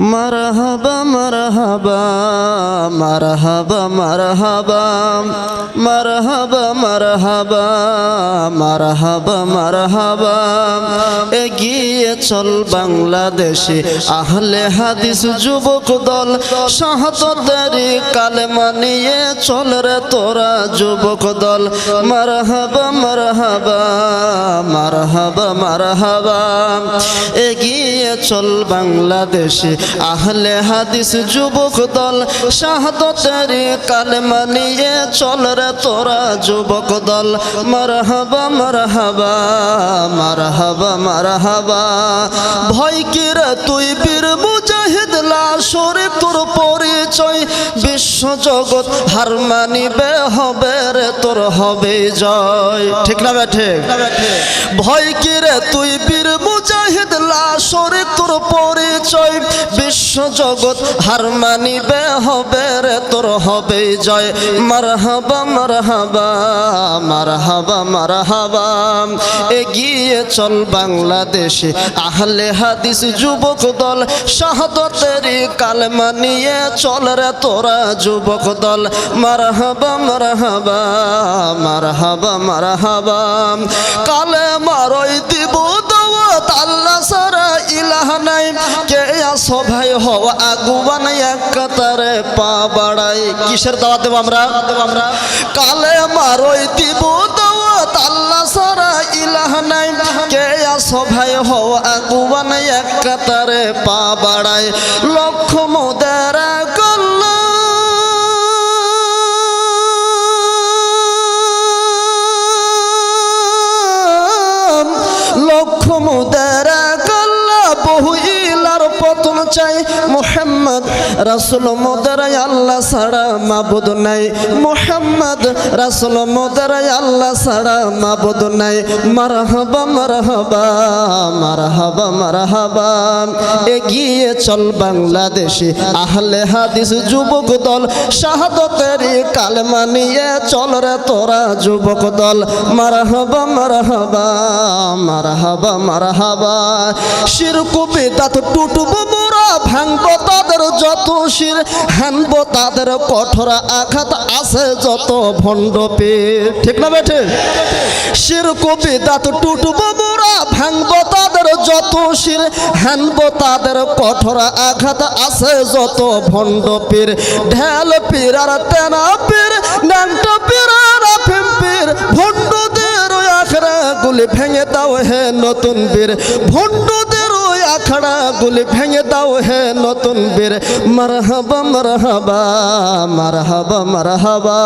মারহাবা মারহাবা মারহাবা মারহাবা মারহাবা মারহাবা মারহাবা মারহাবা। এগিয়ে চল বাংলাদেশে। আহলে হাদিস যুবক দল, শাহাদাতের কালেমা নিয়ে চল রে তোরা যুবক দল। মারহাবা মারহাবা মারহাবা মারহাবা। এগিয়ে চল বাংলাদেশে। আহলে হাদিস যুবক দল, শাহাদতের কালেমা নিয়ে চল রে তোরা যুবক দল। মারহাবা মারহাবা মারহাবা মারহাবা। ভয় কিরা তুই বীর বুঝে মুজাহিদ লাশরে তোর পরিচয় বিশ্ব জগৎ হার মানিবে হবে রে তোর হবে জয়। ঠিক না বেঠে ভয় কি রে তুই বীর মুজাহিদ লাশরে তোর পরিচয় বিশ্ব জগৎ হার মানিবে হবে রে তোর হবে জয়। মারহাবা মারহাবা মারহাবা মারহাবা এগিয়ে চল বাংলাদেশে। আহলে হাদিস যুবক দল শাহাদতের কালেমা নিয়ে চল রে তোরা যুবক দল। মারহাবা মারহাবা মারহাবা মারহাবা। কালে মারই দিব দাওয়াত আল্লাহ সারা ইলাহ নাই। কে আসো ভাই এক কাতারে পা বাড়াই। কিসের দাওয়াত দেব আমরা? কালে মারই দিব দাওয়াত সভায় হও আগুয়ান এক কাতারে পা বাড়ায় লক্ষ মুদারা করল লক্ষ মুদারা করল বহু চাই মোহাম্মদ রাসুল মোদারাই আল্লাহ সারা মাবুদ নাই। মোহাম্মদ রাসুল মোদারাই আল্লাহ সারা মাবুদ নাই। মারহাবা মারহাবা মারহাবা মারহাবা। এগিয়ে চল বাংলাদেশে। আহলে হাদিস যুবক দল, শাহাদতের কালমা নিয়ে চল রে তোরা যুবক দল। মারহাবা মারহাবা মারহাবা মারহাবা। শিরকু বেদাত টুটব ভাঙব তাদের যত শির, হানব তাদের কঠোর আঘাত আছে যত ভণ্ড ঠিক না বেঠে? শিরকু বেদাত টুটব মোরা, ভাঙব তাদের যত শির, হানব তাদের কঠোর আঘাত আছে যত ভণ্ড পীর। ঢেল পীর আর তেনা পীর নাংটা পীর আর আফিম পীর। ভণ্ডদের আখড়া গুলি ভেঙে দাও হে নতুন বীর। ভণ্ডদের আখড়া গুলি ভেঙে দাও হে নতুন বীর মারহাবা মারহাবা মারহাবা মারহাবা